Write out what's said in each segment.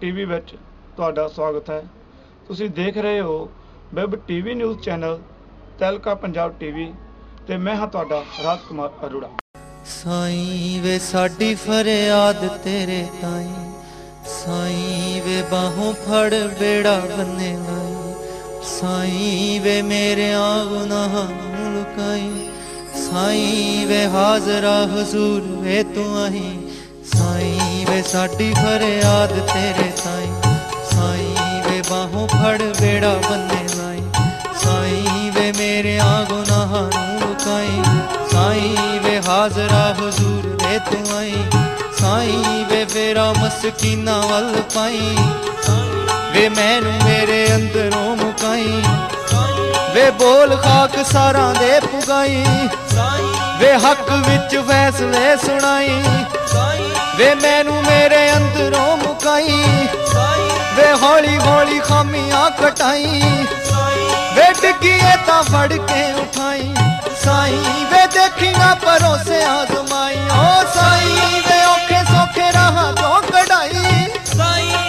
TV ਵਿੱਚ ਤੁਹਾਡਾ ਸਵਾਗਤ ਹੈ। ਤੁਸੀਂ ਦੇਖ ਰਹੇ ਹੋ web TV news channel Tehelka Punjab TV ਤੇ ਮੈਂ ਹਾਂ ਤੁਹਾਡਾ ਰਾਜ ਕੁਮਾਰ ਅਰੋੜਾ। ਸਾਈਂ ਵੇ ਸਾਡੀ ਫਰਿਆਦ ਤੇਰੇ ਤਾਈਂ, ਸਾਈਂ ਵੇ ਬਾਹੋਂ ਫੜ ਬੇੜਾ ਬੰਨੇ ਲਾਈ, ਸਾਈਂ ਵੇ ਮੇਰੇ ਗੁਨਾਹਾਂ ਨੂੰ ਲੁਕਾਈ, ਸਾਈਂ ਵੇ ਹਾਜ਼ਰਾ ਹਜ਼ੂਰ ਵੇ ਤੂੰ ਆਹੀਂ ਵੇ ਸਾਡੀ ਫਰਿਆਦ ਤੇਰੇ ਤਾਈਂ ਸਾਈਂ ਵੇ ਬਾਹੋਂ ਫੜ ਬੇੜਾ ਬੰਨੇ ਲਾਈ। ਸਾਈਂ ਵੇ ਮੇਰੇ ਗੁਨਾਹਾਂ ਨੂੰ ਲੁਕਾਈ। ਸਾਈਂ ਵੇ ਹਾਜ਼ਰਾ ਹਜ਼ੂਰ ਵੇ ਤੂੰ ਆਈ ਸਾਈਂ ਵੇ ਫੇਰਾ ਮਸਕੀਨਾ ਵੱਲ ਪਾਈ। ਵੇ ਮੈਨੂੰ ਮੇਰੇ ਅੰਦਰੋਂ ਮੁਕਾਈ। ਵੇ ਬੋਲ ਖਾਕ ਸਾਰਾਂ ਦੇ ਪੁਗਾਈ। ਵੇ ਹੱਕ ਵਿੱਚ ਫੈਸਲੇ ਸੁਣਾਈ। ਵੇ ਮੈਨੂੰ ਮੇਰੇ ਅੰਦਰੋਂ ਮੁਕਾਈ। ਵੇ ਹੌਲੀ ਹੌਲੀ ਖਾਮੀਆਂ ਕਟਾਈ। ਵੇ ਡਿੱਗੀਏ ਤਾਂ ਫੜ ਕੇ ਉਠਾਈ। ਸਾਈ ਵੇ ਦੇਖੀ ਨਾ ਪਰੋਸੇ ਆਜ਼ਮਾਈ। ਓ ਸਾਈਂ, ਵੇ ਔਖੇ ਸੌਖੇ ਰਾਹਾਂ ਤੋਂ ਕਢਾਈ।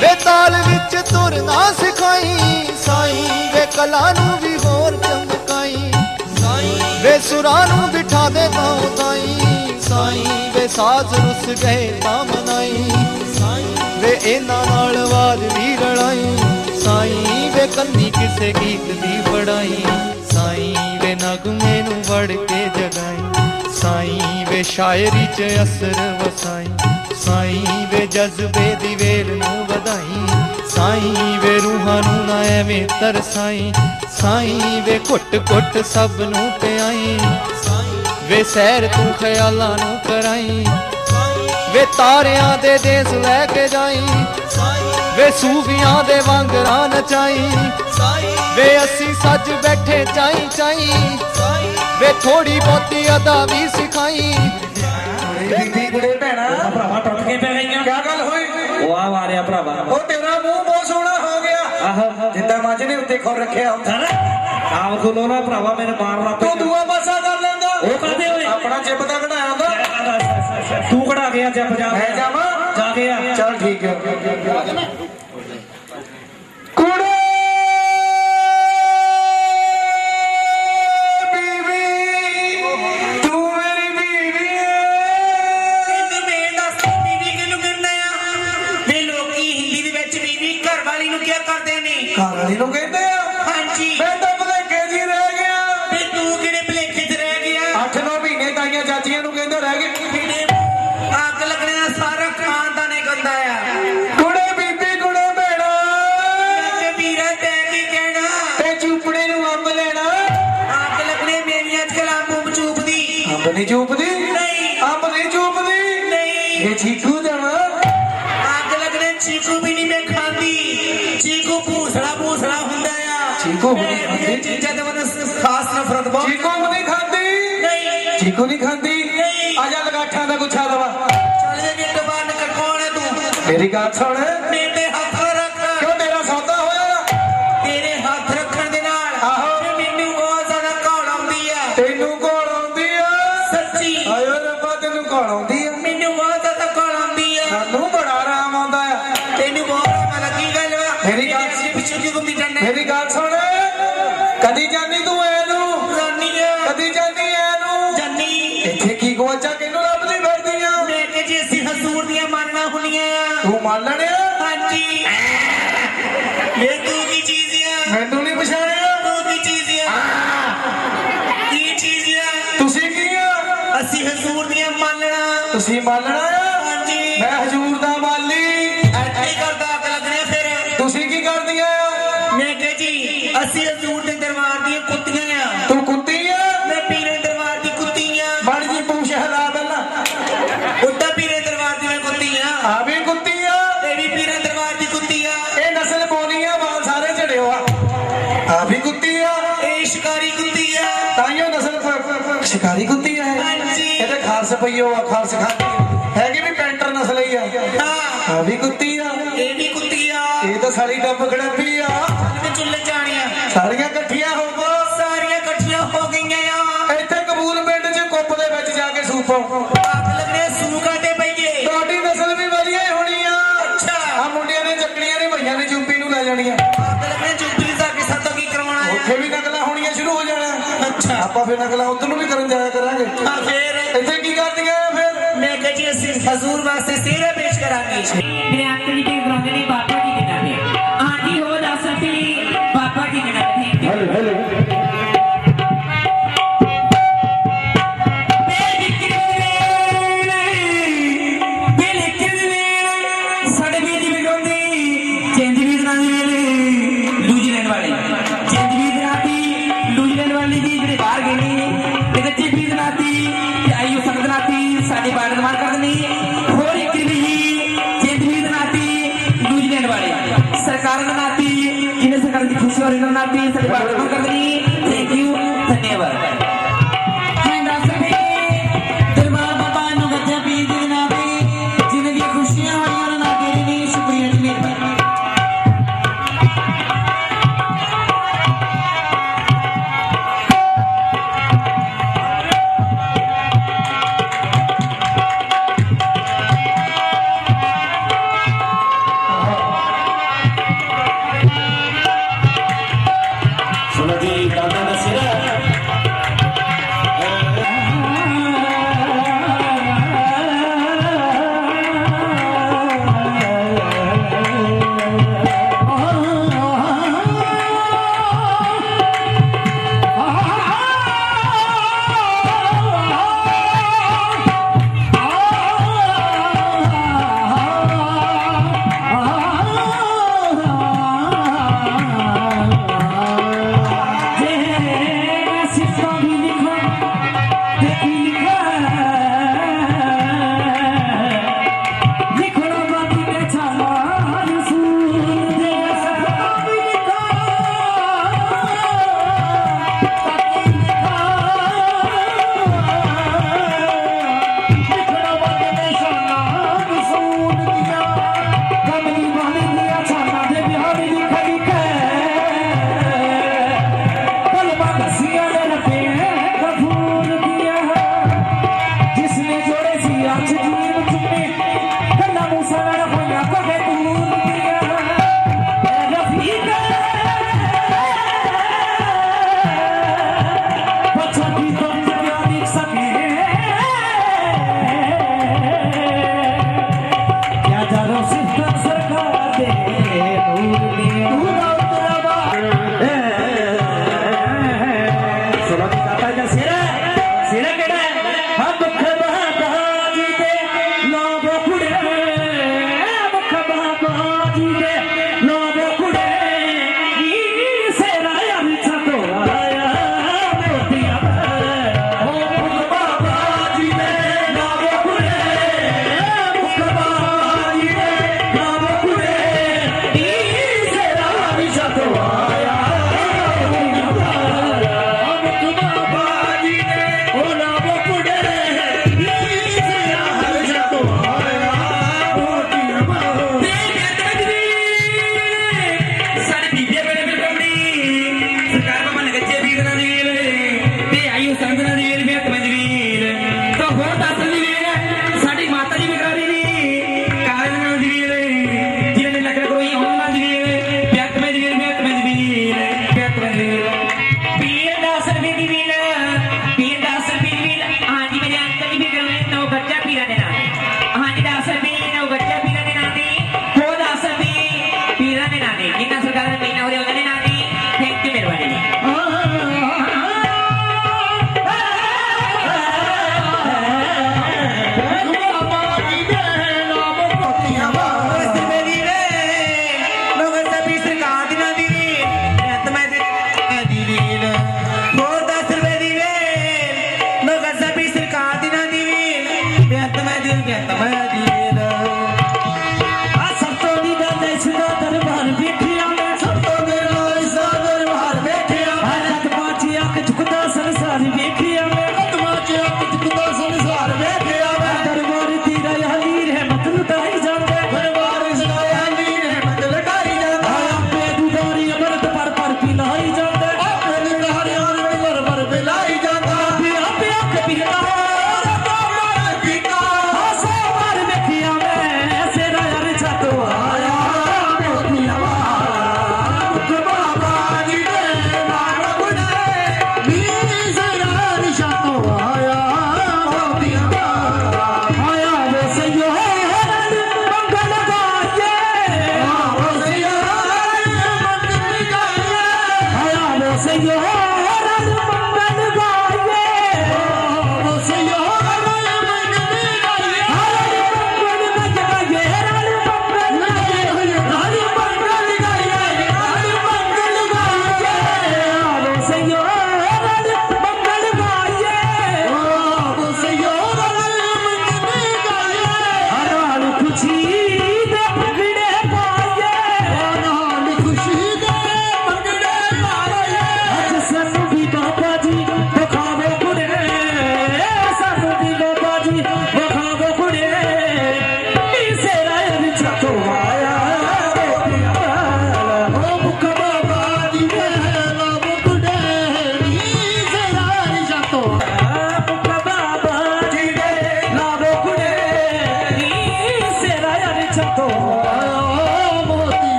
ਵੇ ਤਾਲ ਵਿੱਚ ਤੁਰਨਾ ਸਿਖਾਈ। ਸਾਈ ਵੇ ਕਲਾ ਨੂੰ ਵੀ ਹੋਰ ਚਮਕਾਈ। ਵੇ ਸੁਰਾਂ ਨੂੰ ਬਿਠਾ ਦੇ ਤਾਂ ਤਾਈ ਸਾਈ ਵੇ ਸਾਜ਼ ਰੁੱਸ ਗਏ ਤਾਂ ਮਨਾਈ ਵੇ ਇਹਨਾਂ ਨਾਲ ਆਵਾਜ਼ ਵੀ ਰਲਾਈ। ਸਾਈਂ ਵੇ ਕੰਨੀ ਕਿਸੇ ਗੀਤ ਦੀ ਫੜਾਈ ਸਾਈਂ ਵੇ ਨਗਮੇ ਨੂੰ ਵੜ ਕੇ ਜਗਾਈ। ਸਾਈਂ ਵੇ ਸ਼ਾਇਰੀ 'ਚ ਅਸਰ ਵਸਾਈ। ਸਾਈਂ ਵੇ ਜਜ਼ਬੇ ਦੀ ਵੇਲ ਨੂੰ ਵਧਾਈ। ਸਾਈਂ ਵੇ ਰੂਹਾਂ ਨੂੰ ਨਾ ਐਵੇਂ ਤਰਸਾਈ। ਸਾਈਂ ਵੇ ਘੁੱਟ ਘੁੱਟ ਸਭ ਨੂੰ ਪਿਆਈ। ਵੇ ਸੈਰ ਤੂੰ ਖਿਆਲਾਂ ਨੂੰ ਕਰਾਈ। ਵੇ ਤਾਰਿਆਂ ਦੇ ਦੇਸ ਲੈ ਕੇ ਜਾਈ। ਵੇ ਸੂਫੀਆਂ ਦੇ ਵਾਂਗਰਾਂ ਨਚਾਈ। ਵੇ ਅਸੀਂ ਸੱਜ ਬੈਠੇ ਚਾਈ ਚਾਈ। ਵੇ ਥੋੜੀ ਬਹੁਤੀ ਅਦਾ ਵੀ ਸਿਖਾਈ। ਬੀਬੀ ਕੁੜੇ ਭੈਣਾ ਭਰਾਵਾ ਟੁੱਟ ਕੇ ਪੈ ਗਈਆਂ ਕੀ ਗੱਲ ਹੋਈ? ਉਹ ਆ ਮਾਰਿਆ ਭਰਾਵਾ। ਉਹ ਤੇਰਾ ਮੂੰਹ ਬਹੁਤ ਸੋਹਣਾ ਹੋ ਗਿਆ। ਆਹੋ। ਜਿੱਦਾਂ ਮੱਝ ਨੇ ਉੱਤੇ ਖੁਰ ਰੱਖਿਆ ਹੁੰਦਾ। ਆਪ ਖੋਲੋ ਨਾ ਭਰਾਵਾ ਮੇਰੇ ਮਾਰ ਲਾ ਤੂੰ ਦੂਆ ਉਹ ਕਰਦੇ ਹੋਏ। ਆਪਣਾ ਜਿੱਪ ਦਾ ਕਢਾਇਆ ਹੁੰਦਾ ਤੂੰ ਕਢਾ ਗਿਆ ਜੱਪ ਜਾ ਮੈਂ ਜਾਵਾਂ? ਜਾ ਕੇ ਆ। ਚੱਲ ਠੀਕ ਹੈ। ਨਹੀਂ ਚੂਪਦੀ? ਨਹੀਂ। ਅੰਬ ਨਹੀਂ ਚੂਪਦੀ? ਨਹੀਂ। ਇਹ ਚੀਕੂ ਦੇਵਾ ਅੱਗ ਲੱਗਣੇ ਚੀਕੂ ਵੀ ਨਹੀਂ ਮੈਂ ਖਾਂਦੀ। ਚੀਕੂ ਭੂਸੜਾ ਭੂਸੜਾ ਹੁੰਦਾ ਆ। ਚੀਕੂ ਵੀ ਨਹੀਂ ਖਾਂਦੀ? ਚੀਜ਼ਾਂ ਤੋਂ ਮੈਨੂੰ ਖਾਸ ਨਫ਼ਰਤ ਬਹੁਤ। ਚੀਕੂ ਨਹੀਂ ਖਾਂਦੀ। ਨਹੀਂ। ਚੀਕੂ ਨਹੀਂ ਖਾਂਦੀ। ਨਹੀਂ। ਆ ਜਾ ਲਗਾਠਾਂ ਦਾ ਗੁੱਛਾ ਦਵਾ। ਚੱਲ ਜੇ ਗਿੱਟ ਬਾਹਰ ਨਿਕਲ ਕੌਣ ਹੈ ਤੂੰ ਮੇਰੀ ਗੱਲ ਸੁਣ। ਕਦੀ ਜਾਨੀ ਤੂੰ ਐਨੂੰ ਜਾਨੀ ਆ। ਕਦੀ ਜਾਨੀ ਐਨੂੰ ਜਾਨੀ। ਇੱਥੇ ਕੀ ਗਵਾਚਾ ਕਿਨੂੰ ਲੱਭਦੀ ਫਿਰਦੀ ਆ ਮੈਂ ਕਿ ਜੇ ਅਸੀਂ ਹਜ਼ੂਰ ਦੀਆਂ ਮੰਨਣਾ ਹੁੰਦੀਆਂ ਆ। ਤੂੰ ਮੰਨ ਲੈਣਿਆ ਹਾਂਜੀ। ਇਹ ਤੂੰ ਕੀ ਚੀਜ਼ ਆ? ਮੈਨੂੰ ਨਹੀਂ ਪਛਾਣਿਆ। ਤੂੰ ਕੀ ਚੀਜ਼ ਆ? ਕੀ ਚੀਜ਼ ਆ? ਤੁਸੀਂ ਕੀ ਆ? ਅਸੀਂ ਹਜ਼ੂਰ ਦੀਆਂ ਮੰਨਣਾ। ਤੁਸੀਂ ਮੰਨਣਾ ਸ਼ਿਕਾਰੀ ਕੁੱਤੀ ਆ ਤਾਈਓ ਨਸਲ ਫ- ਫ- ਫ- ਸ਼ਿਕਾਰੀ ਕੁੱਤੀ ਹਾਂਜੀ ਇਹਦੇ ਖਾਲਸ ਪਈਓ ਆ ਖਾਲਸ ਖਾਂਦੀ ਆ ਫੇਰ ਅਗਲਾ ਉਧਰ ਨੂੰ ਵੀ ਕਰਨ ਜਾਇਆ ਕਰਾਂਗੇ ਹਾਂ ਫੇਰ ਇੱਥੇ ਕੀ ਕਰਦੀਆਂ ਫੇਰ ਮੈਂ ਕਿਹਾ ਜੀ ਅਸੀਂ ਹਜ਼ੂਰ ਵਾਸਤੇ ਸਿਹਰੇ ਪੇਸ਼ ਕਰਾਂਗੇ ਮੇਰੇ ਆਖਰੀ ਤੇ ਗ੍ਰੰਥ ਨੇ ਬਾਬਾ ਜੀ ਕਿਹਨਾਂ ਨੇ ਆਂਟੀ ਹੋ ਦੱਸ ਸੀ ਬਾਬਾ ਜੀ ਕਿਹਨਾਂ ਨੇ hello hello karena nanti ini sekarang di kursi orang nanti saya bakal kan tadi Yeah.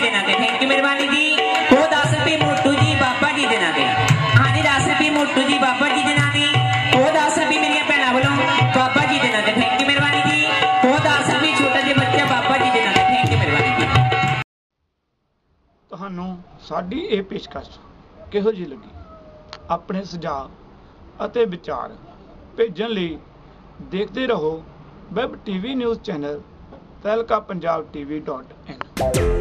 ਦੇ ਨਾਂ ਤੇ ਥੈਂਕ ਯੂ ਮਿਹਰਬਾਨੀ ਜੀ ਉਹ 10 ਰੁਪਏ ਮੋਟੂ ਜੀ, ਬਾਬਾ ਜੀ ਦੇ ਨਾਂ ਤੇ। ਅੱਜ 10 ਰੁਪਏ ਮੋਟੂ ਜੀ, ਬਾਬਾ ਜੀ ਦੇ ਨਾਂ ਤੇ। ਉਹ 10 ਰੁਪਏ ਮੇਰੀਆਂ ਭੈਣਾਂ ਵੱਲੋਂ ਬਾਬਾ ਜੀ ਦੇ ਨਾਂ ਤੇ। ਥੈਂਕ ਯੂ ਮਿਹਰਬਾਨੀ ਜੀ ਉਹ 10 ਰੁਪਏ ਛੋਟਾ ਜਿਹਾ ਬੱਚਾ ਬਾਬਾ ਜੀ ਦੇ ਨਾਂ ਤੇ। ਥੈਂਕ ਯੂ ਮਿਹਰਬਾਨੀ ਜੀ ਤੁਹਾਨੂੰ ਸਾਡੀ ਇਹ ਪੇਸ਼ਕਸ਼ ਕਿਹੋ ਜਿਹੀ ਲੱਗੀ? ਆਪਣੇ ਸੁਝਾਅ ਅਤੇ ਵਿਚਾਰ ਭੇਜਣ ਲਈ ਦੇਖਦੇ ਰਹੋ web TV news channel Tehelka Punjab TV dot